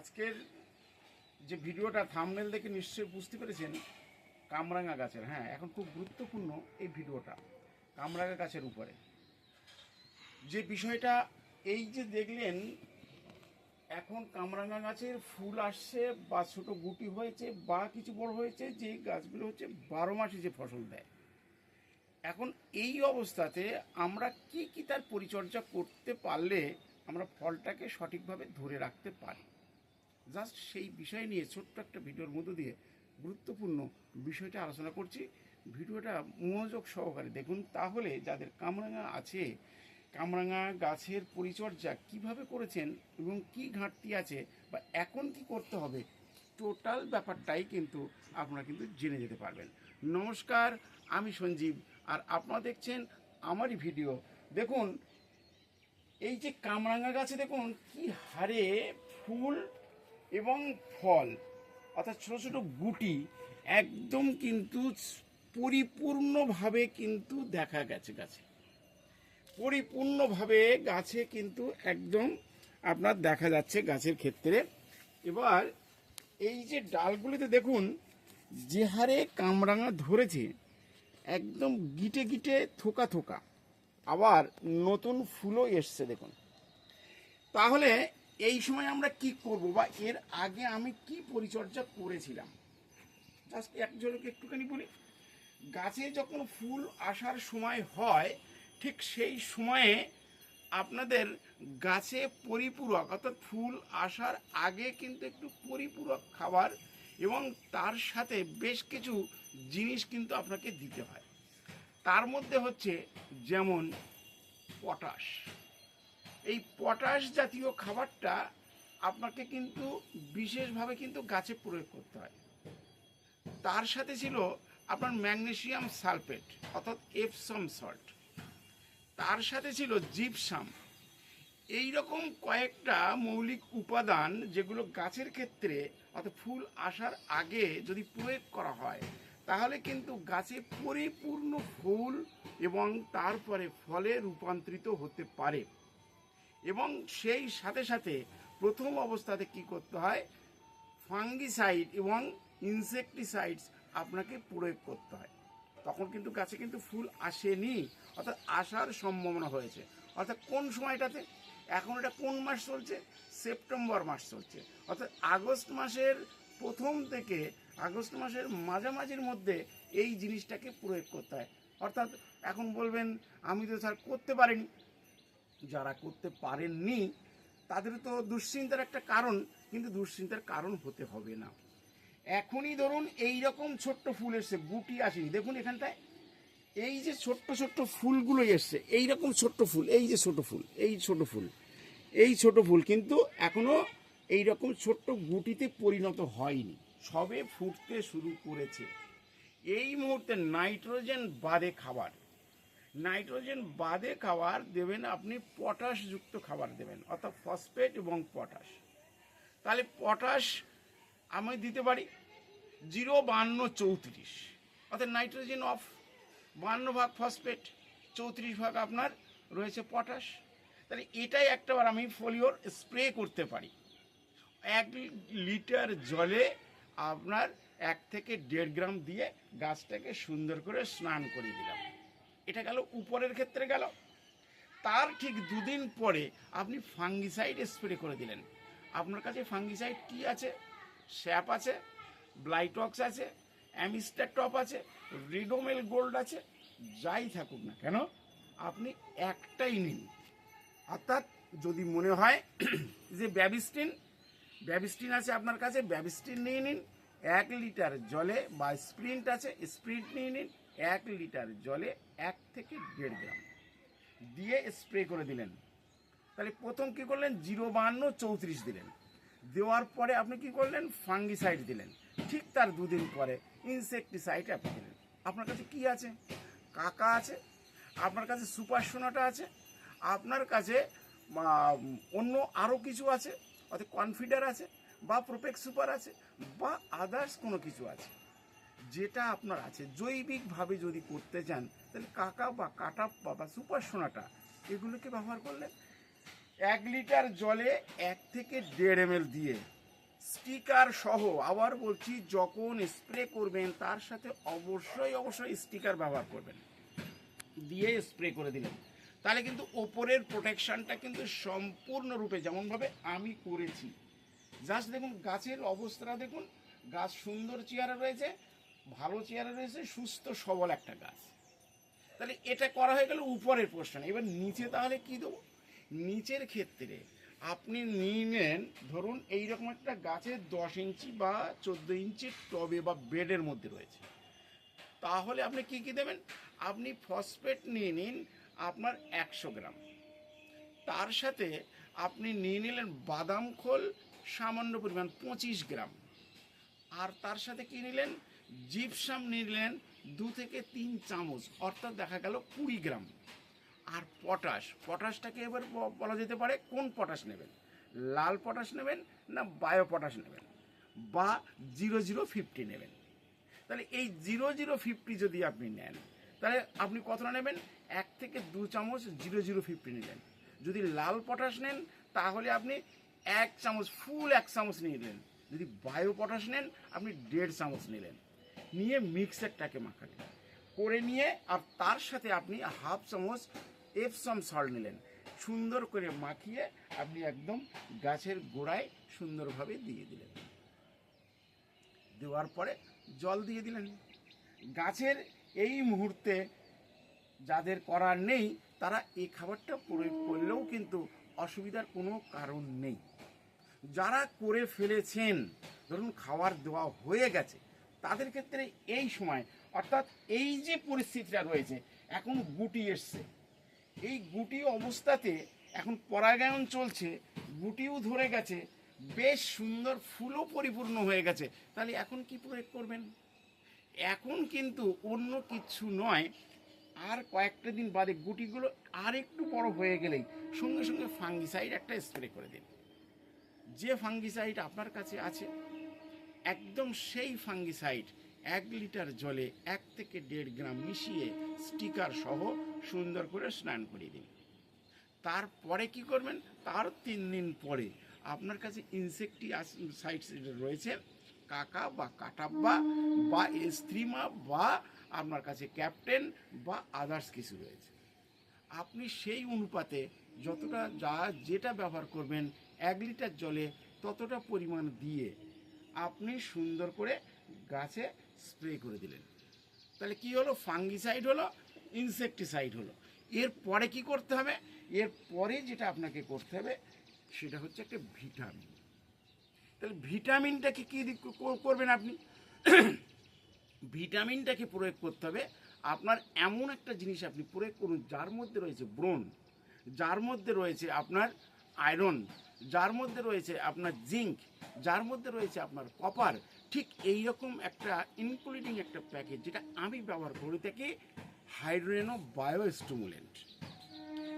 আজকের যে ভিডিওটা থামনেল দেখে নিশ্চয়ই বুঝতে পেরেছেন, কামরাঙা গাছের হ্যাঁ এখন খুব গুরুত্বপূর্ণ এই ভিডিওটা, কামরাঙা গাছের উপরে। যে বিষয়টা, এই যে দেখলেন, এখন কামরাঙা গাছের ফুল আসছে, বা ছোটো গুটি হয়েছে, বা কিছু বড় হয়েছে, যে গাছগুলো হচ্ছে বারো মাসে যে ফসল দেয়। এখন এই অবস্থাতে আমরা কি কি তার পরিচর্যা করতে পারলে আমরা ফলটাকে সঠিকভাবে ধরে রাখতে পারি? জাস্ট সেই বিষয় নিয়ে ছোট্ট একটা ভিডিওর মধ্য দিয়ে গুরুত্বপূর্ণ বিষয়টা আলোচনা করছি। ভিডিওটা মনোযোগ সহকারে দেখুন। তাহলে যাদের কামরাঙা আছে, কামরাঙা গাছের পরিচর্যা কীভাবে করেছেন এবং কি ঘাটতি আছে বা এখন কি করতে হবে, টোটাল ব্যাপারটাই কিন্তু আপনারা কিন্তু জেনে যেতে পারবেন। নমস্কার, আমি সঞ্জীব আর আপনারা দেখছেন আমারই ভিডিও। দেখুন, এই যে কামরাঙা গাছে দেখুন, কি হারে ফুল এবং ফল, অর্থাৎ ছোটো ছোটো গুটি একদম কিন্তু পরিপূর্ণভাবে কিন্তু দেখা গেছে গাছে। পরিপূর্ণভাবে গাছে কিন্তু একদম আপনার দেখা যাচ্ছে গাছের ক্ষেত্রে। এবার এই যে ডালগুলিতে দেখুন, যে হারে কামরাঙা ধরেছে, একদম গিটে গিটে থোকা থোকা। আবার নতুন ফুলও এসছে দেখুন। তাহলে এই সময় আমরা কি করব বা এর আগে আমি কি পরিচর্যা করেছিলাম? জাস্ট এক ঝলকে একটুখানি বলি। গাছে যখন ফুল আসার সময় হয়, ঠিক সেই সময়ে আপনাদের গাছে পরিপূরক, অর্থাৎ ফুল আসার আগে কিন্তু একটু পরিপূরক খাবার এবং তার সাথে বেশ কিছু জিনিস কিন্তু আপনাকে দিতে হয়। তার মধ্যে হচ্ছে যেমন পটাশ। এই পটাশ জাতীয় খাবারটা আপনাকে কিন্তু বিশেষভাবে কিন্তু গাছে প্রয়োগ করতে হয়। তার সাথে ছিল আপনার ম্যাগনেসিয়াম সালফেট, অর্থাৎ এপসম সল্ট। তার সাথে ছিল জিপসাম। এই রকম কয়েকটা মৌলিক উপাদান যেগুলো গাছের ক্ষেত্রে, অর্থাৎ ফুল আসার আগে যদি প্রয়োগ করা হয়, তাহলে কিন্তু গাছে পরিপূর্ণ ফুল এবং তারপরে ফলে রূপান্তরিত হতে পারে। এবং সেই সাথে সাথে প্রথম অবস্থাতে কি করতে হয়? ফাঙ্গিসাইড এবং ইনসেকটিসাইডস আপনাকে প্রয়োগ করতে হয়। তখন কিন্তু গাছে কিন্তু ফুল আসেনি। অর্থাৎ আসার সম্ভাবনা হয়েছে। অর্থাৎ কোন সময়টাতে? এখন এটা কোন মাস চলছে? সেপ্টেম্বর মাস চলছে। অর্থাৎ আগস্ট মাসের প্রথম থেকে আগস্ট মাসের মাঝামাঝির মধ্যে এই জিনিসটাকে প্রয়োগ করতে হয়। অর্থাৎ এখন বলবেন, আমি তো স্যার করতে পারিনি। যারা করতে পারেননি, তাদের তো দুশ্চিন্তার একটা কারণ, কিন্তু দুশ্চিন্তার কারণ হতে হবে না। এখনই ধরুন এই রকম ছোট্ট ফুল এসছে, গুটি আসেনি। দেখুন এখানটায়, এই যে ছোট্ট ছোট্ট ফুলগুলো এসছে এই রকম ছোট্ট ফুল, এই যে ছোট ফুল, এই ছোট ফুল, এই ছোট ফুল কিন্তু এখনও এই রকম ছোট্ট গুটিতে পরিণত হয়নি। সবে ফুটতে শুরু করেছে। এই মুহূর্তে নাইট্রোজেন বাদে খাবার নাইট্রোজেন বাদে খাবার দেবেন আপনি পটাশযুক্ত খাবার দেবেন, অর্থাৎ ফসফেট এবং পটাশ। তাহলে পটাশ আমি দিতে পারি জিরো বান্ন চৌত্রিশ, অর্থাৎ নাইট্রোজেন অফ বান্ন ভাগ ফসফেট, চৌত্রিশ ভাগ আপনার রয়েছে পটাশ। তাহলে এটাই একটাবার আমি ফোলিওর স্প্রে করতে পারি। এক লিটার জলে আপনার এক থেকে দেড় গ্রাম দিয়ে গাছটাকে সুন্দর করে স্নান করিয়ে দিলাম। এটা গেল উপরের ক্ষেত্রে গেল। তার ঠিক দুদিন পরে আপনি ফাঙ্গিসাইড স্প্রে করে দিলেন। আপনার কাছে ফাঙ্গিসাইড কি আছে? স্যাপ আছে, ব্লাইটক্স আছে, অ্যামিস্টার টপ আছে, রিডোমেল গোল্ড আছে, যাই থাকুক না কেন, আপনি একটাই নিন। অর্থাৎ যদি মনে হয় যে ব্যাবিস্টিন ব্যাবিস্টিন আছে আপনার কাছে, ব্যাবিস্টিন নিয়ে নিন, এক লিটার জলে বা স্প্রিন্ট আছে, স্প্রিন্ট নিয়ে নিন এক লিটার জলে এক থেকে দেড় গ্রাম। দিয়ে স্প্রে করে দিলেন। তাহলে প্রথম কি করলেন? জিরো বাহান্ন চৌত্রিশ দিলেন। দেওয়ার পরে আপনি কি করলেন? ফাঙ্গিসাইড দিলেন। ঠিক তার দুদিন পরে ইনসেকটিসাইড আপনি দিলেন। আপনার কাছে কি আছে? কাকা আছে। আপনার কাছে সুপার সোনাটা আছে। আপনার কাছে অন্য আরও কিছু আছে? অর্থাৎ কনফিডার আছে বা প্রোপেক সুপার আছে বা আদার্স কোনো কিছু আছে। যেটা আপনার আছে, জৈবিকভাবে যদি করতে চান, তাহলে কাকা বা কাটাপ্পা বা সুপার সোনাটা, এগুলোকে ব্যবহার করলেন এক লিটার জলে এক থেকে দেড় এম দিয়ে স্টিকার সহ, আবার বলছি যখন স্প্রে করবেন, তার সাথে অবশ্যই অবশ্যই স্টিকার ব্যবহার করবেন। দিয়ে স্প্রে করে দিলেন। তাহলে কিন্তু ওপরের প্রোটেকশনটা কিন্তু সম্পূর্ণরূপে যেমনভাবে আমি করেছি। জাস্ট দেখুন, গাছের অবস্থাটা দেখুন, গাছ সুন্দর চেয়ারে রয়েছে ভালো চেয়ারে রয়েছে, সুস্থ, সবল একটা গাছ। তাহলে এটা করা হয়ে গেল উপরের পোর্শন এবার নিচে তাহলে কি দেবো? নিচের ক্ষেত্রে আপনি নিলেন ধরুন এইরকম একটা গাছের দশ ইঞ্চি বা চোদ্দ ইঞ্চির টবে বা বেডের মধ্যে রয়েছে। তাহলে আপনি কি কি দেবেন? আপনি ফসফেট নিয়ে নিন আপনার একশো গ্রাম। তার সাথে আপনি নিয়ে নিলেন বাদাম খোল, সামান্য পরিমাণ পঁচিশ গ্রাম। আর তার সাথে কি নিলেন? জিপসাম নিলেন দু থেকে তিন চামচ, অর্থাৎ দেখা গেল কুড়ি গ্রাম। আর পটাশ, পটাশটাকে এবার বলা যেতে পারে কোন পটাশ নেবেন? লাল পটাশ নেবেন না বায়ো পটাশ নেবেন? বা জিরো জিরো ফিফটি নেবেন। তাহলে এই জিরো জিরো ফিফটি যদি আপনি নেন, তাহলে আপনি কতটা নেবেন? এক থেকে দু চামচ জিরো জিরো ফিফটি নিলেন। যদি লাল পটাশ নেন, তাহলে আপনি এক চামচ, ফুল এক চামচ নিয়ে নিলেন। যদি বায়ো পটাশ নেন, আপনি দেড় চামচ নিলেন। নিয়ে মিক্সারটাকে মাখালেন। করে নিয়ে আর তার সাথে আপনি হাফ চামচ এপসাম সল্ট নিলেন। সুন্দর করে মাখিয়ে আপনি একদম গাছের গোড়ায় সুন্দরভাবে দিয়ে দিলেন। দেওয়ার পরে জল দিয়ে দিলেন। গাছের এই মুহূর্তে যাদের করার নেই, তারা এই খাবারটা প্রয়োগ করলেও কিন্তু অসুবিধার কোনো কারণ নেই। যারা করে ফেলেছেন, ধরুন খাবার দেওয়া হয়ে গেছে, তাদের ক্ষেত্রে এই সময়, অর্থাৎ এই যে পরিস্থিতিটা রয়েছে, এখন গুটি এসছে। এই গুটি অবস্থাতে এখন পরাগায়ন চলছে, গুটিও ধরে গেছে, বেশ সুন্দর ফুলও পরিপূর্ণ হয়ে গেছে। তাহলে এখন কি প্রয়োগ করবেন? এখন কিন্তু অন্য কিছু নয়, আর কয়েকটা দিন বাদে গুটিগুলো আর একটু বড় হয়ে গেলেই সঙ্গে সঙ্গে ফাঙ্গিসাইড একটা স্প্রে করে দিন। যে ফাঙ্গিসাইড আপনার কাছে আছে, একদম সেই ফাঙ্গিসাইড এক লিটার জলে এক থেকে দেড় গ্রাম মিশিয়ে স্টিকার সহ সুন্দর করে স্নান করিয়ে দিন। তারপরে কি করবেন? তার তিন দিন পরে আপনার কাছে ইনসেক্টি সাইড রয়েছে, কাকা বা কাটাব্বা বা স্ত্রীমা বা আপনার কাছে ক্যাপ্টেন বা আদার্স কিছু রয়েছে। আপনি সেই অনুপাতে যতটা যা যেটা ব্যবহার করবেন এক লিটার জলে ততটা পরিমাণ দিয়ে আপনি সুন্দর করে গাছে স্প্রে করে দিলেন। তাহলে কি হলো? ফাঙ্গিসাইড হলো, ইনসেকটিসাইড হলো। এরপরে কি করতে হবে? এরপরে যেটা আপনাকে করতে হবে, সেটা হচ্ছে একটা ভিটামিন। তাহলে ভিটামিনটাকে কি করবেন আপনি? ভিটামিনটাকে প্রয়োগ করতে হবে। আপনার এমন একটা জিনিস আপনি প্রয়োগ করুন, যার মধ্যে রয়েছে ব্রোন যার মধ্যে রয়েছে আপনার আয়রন, যার মধ্যে রয়েছে আপনার জিঙ্ক, যার মধ্যে রয়েছে আপনার কপার, ঠিক এই রকম একটা ইনক্লুডিং একটা প্যাকেজ যেটা আমি ব্যবহার করে থাকি হাইড্রোজেনো বায়ো স্টিমুলেন্ট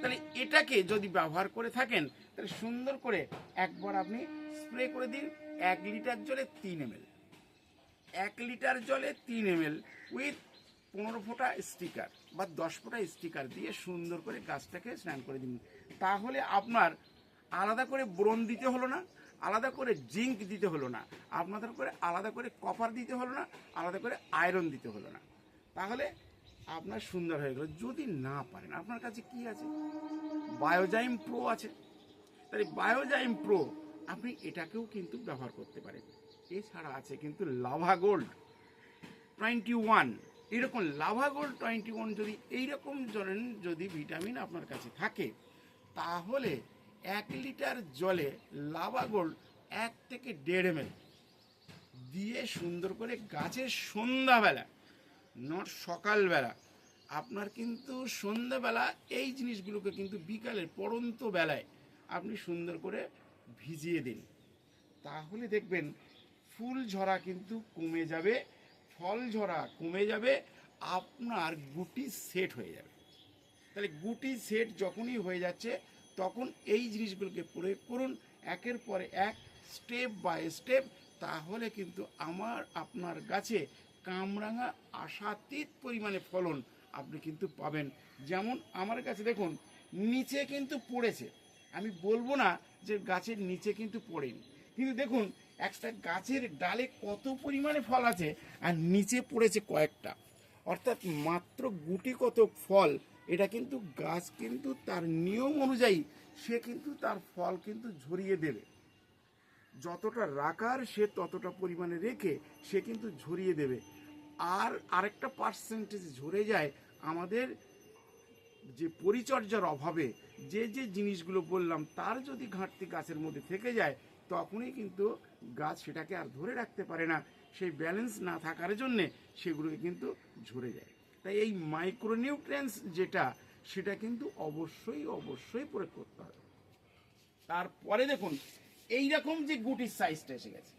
তাহলে এটাকে যদি ব্যবহার করে থাকেন, তাহলে সুন্দর করে একবার আপনি স্প্রে করে দিন এক লিটার জলে তিন এমএল। এক লিটার জলে তিন এমএল উইথ পনেরো ফোঁটা স্টিকার বা দশ ফোঁটা স্টিকার দিয়ে সুন্দর করে গাছটাকে স্নান করে দিন। তাহলে আপনার আলাদা করে ব্রোন দিতে হলো না, আলাদা করে জিঙ্ক দিতে হলো না, আপনাদের করে আলাদা করে কপার দিতে হলো না, আলাদা করে আয়রন দিতে হলো না। তাহলে আপনার সুন্দর হয়ে গেল। যদি না পারেন, আপনার কাছে কি আছে? বায়োজাইম প্রো আছে। তাহলে বায়োজাইম প্রো আপনি এটাকেও কিন্তু ব্যবহার করতে পারেন। এছাড়া আছে কিন্তু লাভা গোল্ড টোয়েন্টি ওয়ান এরকম লাভা গোল্ড টোয়েন্টি ওয়ান যদি এইরকম ধরেন যদি ভিটামিন আপনার কাছে থাকে, তাহলে এক লিটার জলে লাভা গোল্ড এক থেকে দেড় এম দিয়ে সুন্দর করে গাছের সন্ধ্যাবেলা, নট সকালবেলা, আপনার কিন্তু সন্ধ্যাবেলা এই জিনিসগুলোকে কিন্তু বিকালের পড়ন্ত বেলায় আপনি সুন্দর করে ভিজিয়ে দিন। তাহলে দেখবেন ফুল ঝরা কিন্তু কমে যাবে, ফল ঝরা কমে যাবে, আপনার গুটি সেট হয়ে যাবে। তাহলে গুটি সেট যখনই হয়ে যাচ্ছে তখন এই জিনিসগুলোকে প্রয়োগ করুন একের পরে এক স্টেপ বাই স্টেপ তাহলে কিন্তু আমার, আপনার গাছে কামরাঙা আশাতীত পরিমাণে ফলন আপনি কিন্তু পাবেন। যেমন আমার কাছে দেখুন, নিচে কিন্তু পড়েছে। আমি বলব না যে গাছের নিচে কিন্তু পড়েনি। কিন্তু দেখুন, একটা গাছের ডালে কত পরিমাণে ফল আছে, আর নিচে পড়েছে কয়েকটা। অর্থাৎ মাত্র গুটি কত ফল এটা কিন্তু গাছ কিন্তু তার নিয়ম অনুযায়ী সে কিন্তু তার ফল কিন্তু ঝরিয়ে দেবে। যতটা রাখার সে ততটা পরিমাণে রেখে সে কিন্তু ঝরিয়ে দেবে। আর আরেকটা পার্সেন্টেজ ঝরে যায় আমাদের যে পরিচর্যার অভাবে, যে যে জিনিসগুলো বললাম, তার যদি ঘাটতি গাছের মধ্যে থেকে যায়, তখনই কিন্তু গাছ সেটাকে আর ধরে রাখতে পারে না। সেই ব্যালেন্স না থাকার জন্যে সেগুলোকে কিন্তু ঝরে যায়। তাই এই মাইক্রোনিউট্রিয়েন্টস যেটা, সেটা কিন্তু অবশ্যই অবশ্যই প্রয়োগ করতে হবে। তারপরে দেখুন এই রকম যে গুটির সাইজটা এসে গেছে,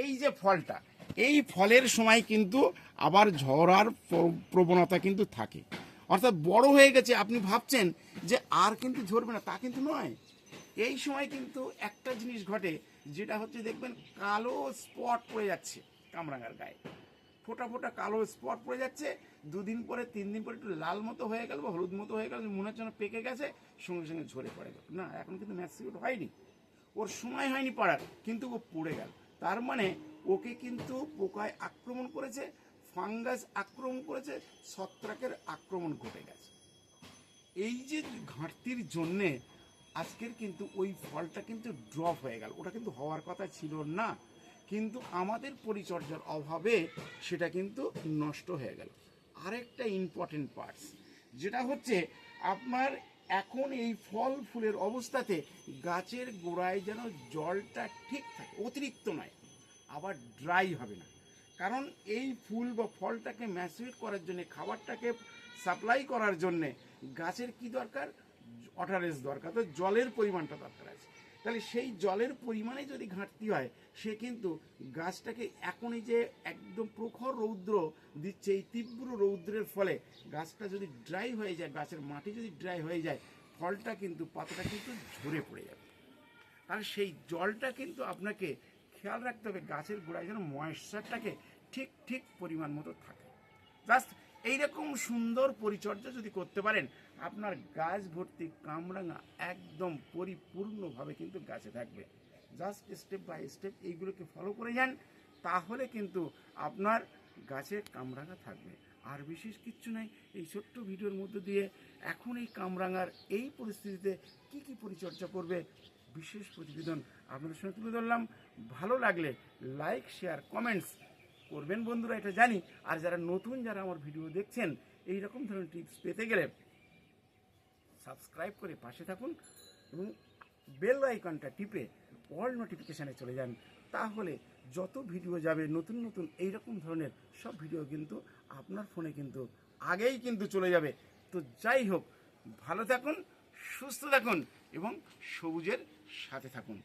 এই যে ফলটা, এই ফলের সময় কিন্তু আবার ঝরার প্র- প্রবণতা কিন্তু থাকে। অর্থাৎ বড় হয়ে গেছে, আপনি ভাবছেন যে আর কিন্তু ঝরবে না, তা কিন্তু নয়। এই সময় কিন্তু একটা জিনিস ঘটে, যেটা হচ্ছে দেখবেন কালো স্পট পড়ে যাচ্ছে কামরাঙার গায়ে। ফোটা ফোটা কালো স্পট পড়ে যাচ্ছে। দুদিন পরে তিন দিন পরে একটু লাল মতো হয়ে গেল বা হলুদ মতো হয়ে গেল, মনে হচ্ছে পেকে গেছে, সঙ্গে সঙ্গে ঝরে পড়ে গেল। না, এখন কিন্তু ম্যাক্সিউট হয়নি। ওর সময় হয়নি পাড়ার, কিন্তু ও পড়ে গেল। তার মানে ওকে কিন্তু পোকায় আক্রমণ করেছে, ফাঙ্গাস আক্রমণ করেছে, ছত্রাকের আক্রমণ ঘটে গেছে। এই যে ঘাটতির জন্যে আজকের কিন্তু ওই ফলটা কিন্তু ড্রপ হয়ে গেল। ওটা কিন্তু হওয়ার কথা ছিল না। কিন্তু আমাদের পরিচর্যার অভাবে সেটা কিন্তু নষ্ট হয়ে গেল। আরেকটা ইম্পর্টেন্ট পার্টস যেটা হচ্ছে আপনার এখন এই ফল ফুলের অবস্থাতে গাছের গোড়ায় যেন জলটা ঠিক থাকে, অতিরিক্ত নয়, আবার ড্রাই হবে না। কারণ এই ফুল বা ফলটাকে ম্যাচুরেট করার জন্য, খাবারটাকে সাপ্লাই করার জন্যে গাছের কি দরকার? ওয়াটারেস দরকার। তো জলের পরিমাণটা দরকার আছে। তাহলে সেই জলের পরিমাণে যদি ঘাটতি হয়, সে কিন্তু গাছটাকে এখনই যে একদম প্রখর রৌদ্র দিচ্ছে, এই তীব্র রৌদ্রের ফলে গাছটা যদি ড্রাই হয়ে যায়, গাছের মাটি যদি ড্রাই হয়ে যায়, ফলটা কিন্তু, পাতাটা কিন্তু ঝরে পড়ে যাবে। তাহলে সেই জলটা কিন্তু আপনাকে খেয়াল রাখতে হবে, গাছের গোড়ায় যেন ময়েশ্চারটাকে ঠিক ঠিক পরিমাণ মতো থাকে। জাস্ট এইরকম সুন্দর পরিচর্যা যদি করতে পারেন, আপনার গাছ ভর্তি কামরাঙা একদম পরিপূর্ণভাবে কিন্তু গাছে থাকবে। জাস্ট স্টেপ বাই স্টেপ এইগুলোকে ফলো করে যান, তাহলে কিন্তু আপনার গাছে কামরাঙা থাকবে। আর বিশেষ কিচ্ছু নাই, এই ছোট্ট ভিডিওর মধ্য দিয়ে এখন এই কামরাঙার এই পরিস্থিতিতে কি কি পরিচর্যা করবে বিশেষ প্রতিবেদন আপনাদের সঙ্গে তুলে ধরলাম। ভালো লাগলে লাইক শেয়ার কমেন্টস করবেন বন্ধুরা, এটা জানি। আর যারা নতুন, যারা আমার ভিডিও দেখছেন এই রকম ধরনের টিপস পেতে গেলে সাবস্ক্রাইব করে পাশে থাকুন এবং বেল আইকনটা টিপে অল নোটিফিকেশানে চলে যান। তাহলে যত ভিডিও যাবে, নতুন নতুন এই রকম ধরনের সব ভিডিও কিন্তু আপনার ফোনে কিন্তু আগেই কিন্তু চলে যাবে। তো যাই হোক, ভালো থাকুন, সুস্থ থাকুন এবং সবুজের সাথে থাকুন।